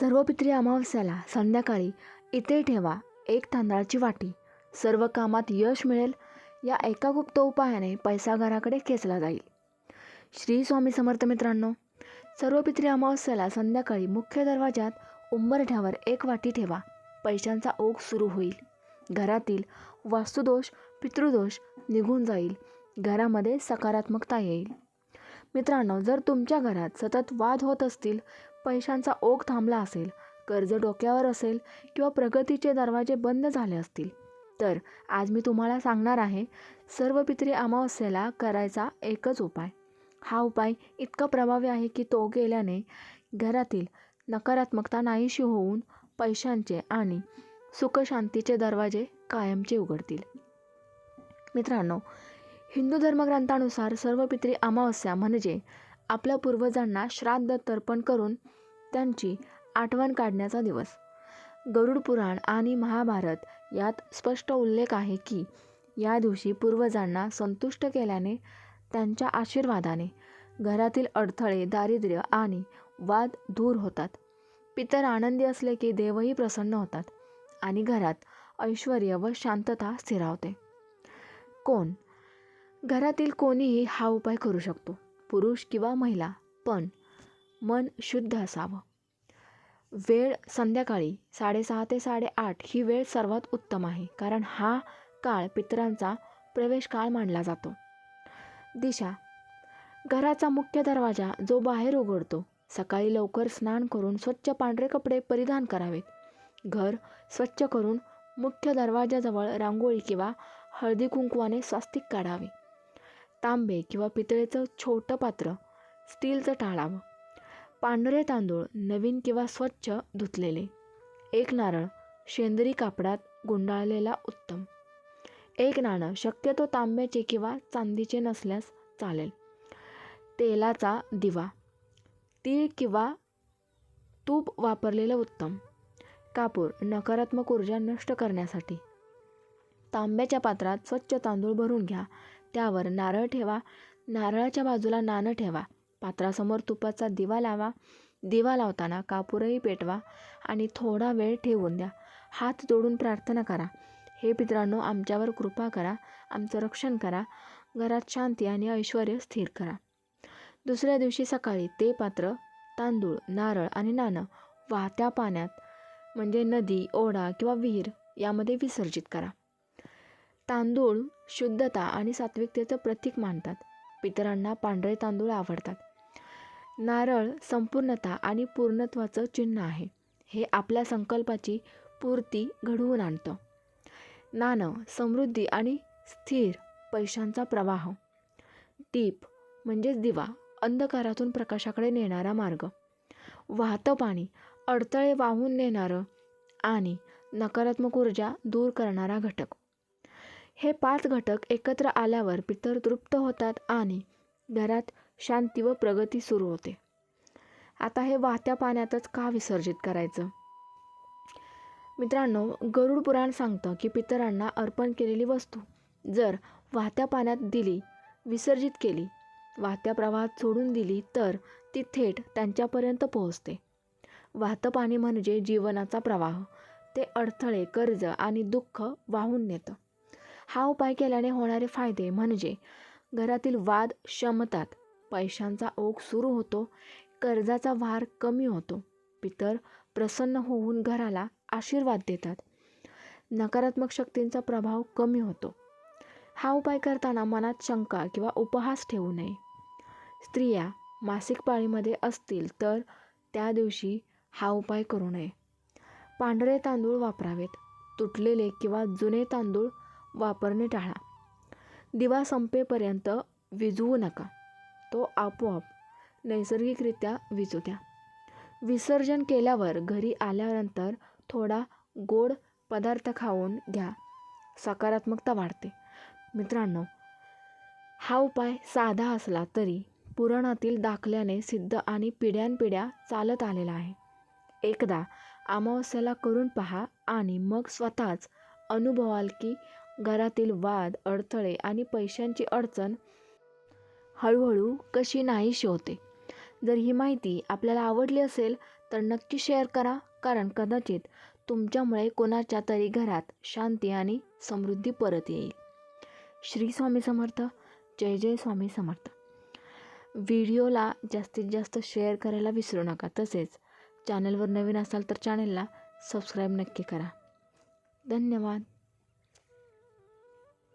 सर्व पित्री अमावस्याला संध्याकाळी इथे ठेवा एक तांदळाची वाटी. सर्व कामात यश मिळेल या एका गुप्त उपायाने पैसा घराकडे खेचला जाईल. श्री स्वामी समर्थ मित्रांनो सर्व पित्री अमावस्याला संध्याकाळी मुख्य दरवाजात उंबरठ्यावर एक वाटी ठेवा. पैशांचा ओघ सुरू होईल. घरातील वास्तुदोष पितृदोष निघून जाईल. घरामध्ये सकारात्मकता येईल. मित्रांनो जर तुमच्या घरात सतत वाद होत असतील पैशांचा ओघ थांबला असेल कर्ज डोक्यावर असेल किंवा प्रगतीचे दरवाजे बंद झाले असतील. तर आज मी तुम्हाला सांगणार आहे सर्व पित्री अमावस्येला करायचा एकच उपाय. हा उपाय इतका प्रभावी आहे की तो केल्याने घरातील नकारात्मकता नाहीशी होऊन पैशांचे आणि सुखशांतीचे दरवाजे कायमचे उघडतील. मित्रांनो हिंदू धर्मग्रंथानुसार सर्व पित्री अमावस्या म्हणजे आपल्या पूर्वजांना श्राद्ध तर्पण करून त्यांची आठवण काढण्याचा दिवस. गरुड पुराण आणि महाभारत यात स्पष्ट उल्लेख आहे की या दिवशी पूर्वजांना संतुष्ट केल्याने त्यांच्या आशीर्वादाने घरातील अडथळे दारिद्र्य आणि वाद दूर होतात. पितर आनंदी असले की देवही प्रसन्न होतात आणि घरात ऐश्वर व शांतता स्थिरावते. कोण? घरातील कोणीही हा उपाय करू शकतो. पुरुष किंवा महिला पण मन शुद्ध असावं. वेळ संध्याकाळी साडेसहा ते साडेआठ ही वेळ सर्वात उत्तम आहे कारण हा काळ पितरांचा प्रवेश काळ मानला जातो. दिशा. घराचा मुख्य दरवाजा जो बाहेर उघडतो सकाळी लवकर स्नान करून स्वच्छ पांढरे कपडे परिधान करावेत. घर स्वच्छ करून मुख्य दरवाजाजवळ रांगोळी किंवा हळदी कुंकवाने स्वास्तिक काढावे. तांबे किंवा पितळेचं छोटं पात्र स्टीलचं टाळावं. पांढरे तांदूळ नवीन किंवा स्वच्छ धुतलेले. एक नारळ शेंदरी कापडात गुंडाळलेला उत्तम. एक नाणं शक्यतो तांब्याचे किंवा चांदीचे नसल्यास चालेल. तेलाचा दिवा. तीळ किंवा तूप वापरलेलं उत्तम. कापूर नकारात्मक ऊर्जा नष्ट करण्यासाठी. तांब्याच्या पात्रात स्वच्छ तांदूळ भरून घ्या. त्यावर नारळ ठेवा. नारळाच्या बाजूला नाणं ठेवा. पात्रासमोर तुपाचा दिवा लावा. दिवा लावताना कापूरही पेटवा आणि थोडा वेळ ठेवून द्या. हात जोडून प्रार्थना करा. हे पित्रांनो आमच्यावर कृपा करा. आमचं रक्षण करा. घरात शांती आणि ऐश्वर स्थिर करा. दुसऱ्या दिवशी सकाळी ते पात्र तांदूळ नारळ आणि नाणं वाहत्या पाण्यात म्हणजे नदी ओढा किंवा विहीर यामध्ये विसर्जित करा. तांदूळ शुद्धता आणि सात्विकतेचं प्रतीक मानतात. पितरांना पांढरे तांदूळ आवडतात. नारळ संपूर्णता आणि पूर्णत्वाचं चिन्ह आहे. हे आपल्या संकल्पाची पूर्ती घडवून आणतं. नाणं समृद्धी आणि स्थिर पैशांचा प्रवाह. दीप म्हणजेच दिवा अंधकारातून प्रकाशाकडे नेणारा मार्ग. वाहतं पाणी अडथळे वाहून नेणारं आणि नकारात्मक ऊर्जा दूर करणारा घटक. हे पाच घटक एकत्र आल्यावर पितर तृप्त होतात आणि घरात शांती व प्रगती सुरू होते. आता हे वाहत्या पाण्यातच का विसर्जित करायचं? मित्रांनो गरुड पुराण सांगतं की पितरांना अर्पण केलेली वस्तू जर वाहत्या पाण्यात दिली विसर्जित केली वाहत्या प्रवाहात सोडून दिली तर ती थेट त्यांच्यापर्यंत पोहोचते. वाहतं पाणी म्हणजे जीवनाचा प्रवाह. ते अडथळे कर्ज आणि दुःख वाहून नेतं. हा उपाय केल्याने होणारे फायदे म्हणजे घरातील वाद शमतात पैशांचा ओघ सुरू होतो कर्जाचा भार कमी होतो पितर प्रसन्न होऊन घराला आशीर्वाद देतात. नकारात्मक शक्तींचा प्रभाव कमी होतो. हा उपाय करताना मनात शंका किंवा उपहास ठेवू नये. स्त्रिया मासिक पाळीमध्ये असतील तर त्या दिवशी हा उपाय करू नये. पांढरे तांदूळ वापरावेत. तुटलेले किंवा जुने तांदूळ वापरणे टाळा. दिवा संपेपर्यंत विझवू नका. तो आपोआप नैसर्गिकरित्या विजू द्या विसर्जन केल्यावर घरी आल्यानंतर थोडा गोड पदार्थ खाऊन घ्या. सकारात्मकता वाढते. मित्रांनो हा उपाय साधा असला तरी पुराणातील दाखल्याने सिद्ध आणि पिढ्यानपिढ्या चालत आलेला आहे. एकदा अमावस्याला करून पहा आणि मग स्वतःच अनुभवाल की घरातील वाद अडथळे आणि पैशांची अडचण हळूहळू कशी नाहीशी होते. जर ही माहिती आपल्याला आवडली असेल तर नक्की शेअर करा कारण कदाचित तुमच्यामुळे कोणाच्या तरी घरात शांती आणि समृद्धी परत येईल. श्री स्वामी समर्थ. जय जय स्वामी समर्थ. व्हिडिओला जास्तीत जास्त शेअर करायला विसरू नका. तसेच चॅनलवर नवीन असाल तर चॅनलला सबस्क्राईब नक्की करा. धन्यवाद.